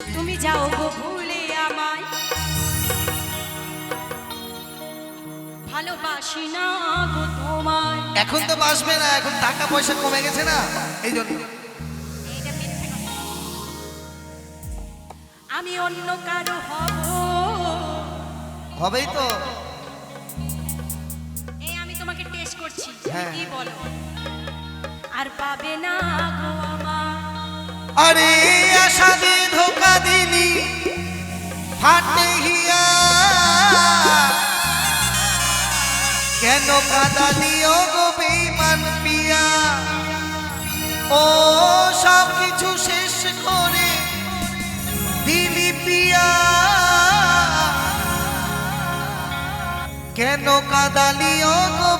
তুমি যাও গো ভুলে আমায়। ভালোবাসি না গো তোমায়। এখন তো বাসবে না এখন টাকা পয়সা কমে গেছে না এই জন্য। আমি অন্য কারও হব। হবেই তো। এই আমি তোমাকে টেস্ট করছি হ্যাঁ। কি বলো? আর পাবে না গো আমার আরে আশা দি ধোকা দিলি ফাটে হিয়া কেন কাদালি ও গো বেমান পিয়া? ও সব কিছু শেষ করে দিলি পিয়া। কেন কাদালি ও গো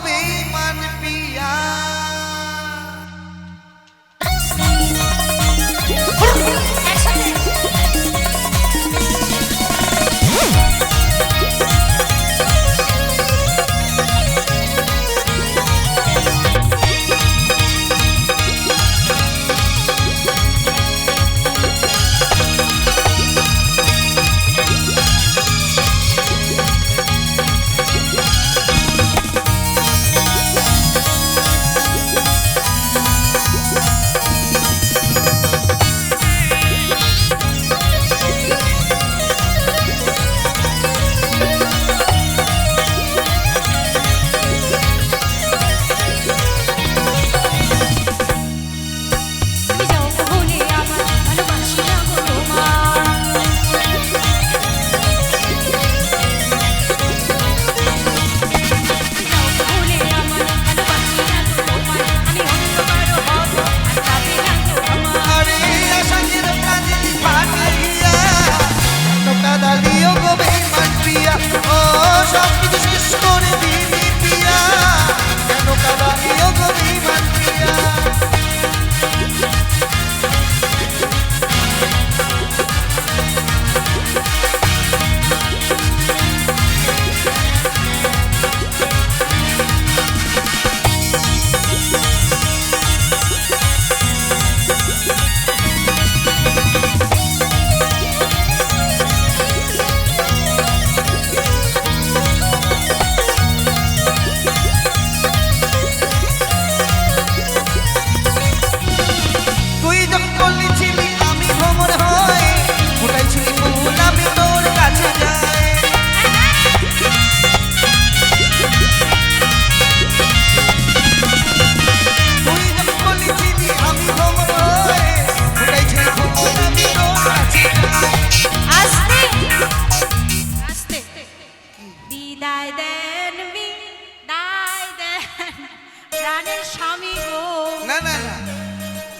না না।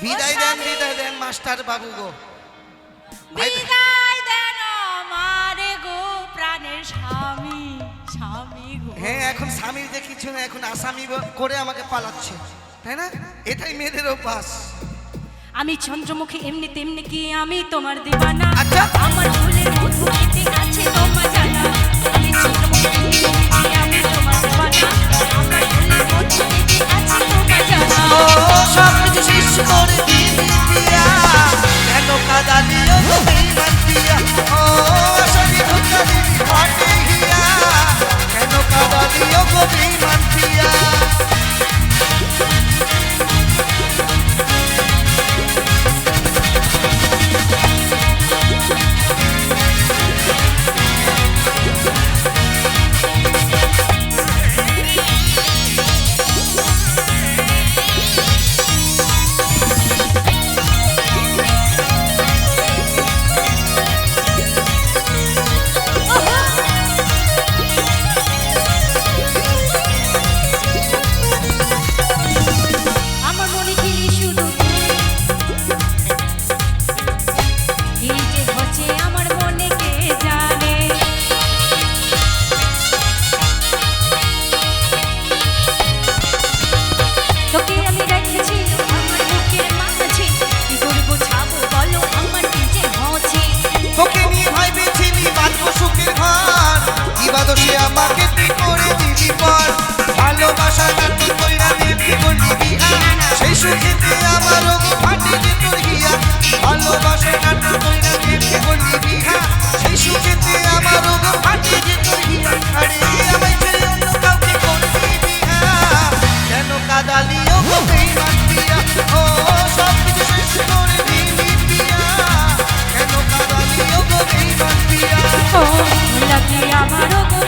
বিদায় দেন বিদায় দেন মাস্টার বাবু গো। বিদায় দেন আমারে গো প্রাণের স্বামী স্বামী গো। হ্যাঁ এখন স্বামীর যে কিছু না এখন আসামি করে আমাকে পালাচ্ছে। তাই না? এটাই মেয়েদের অভ্যাস। আমি চন্দ্রমুখী এমনি তেমনি কি আমি তোমার দিবানা? আচ্ছা। আমার আছে তোমার জানা। কাদালিও গো বেইমান ইবাদসে আমাকে তুই করে দিবি পর ভালোবাসা নাতি কইরা করলি সেই সুখেতে আমারও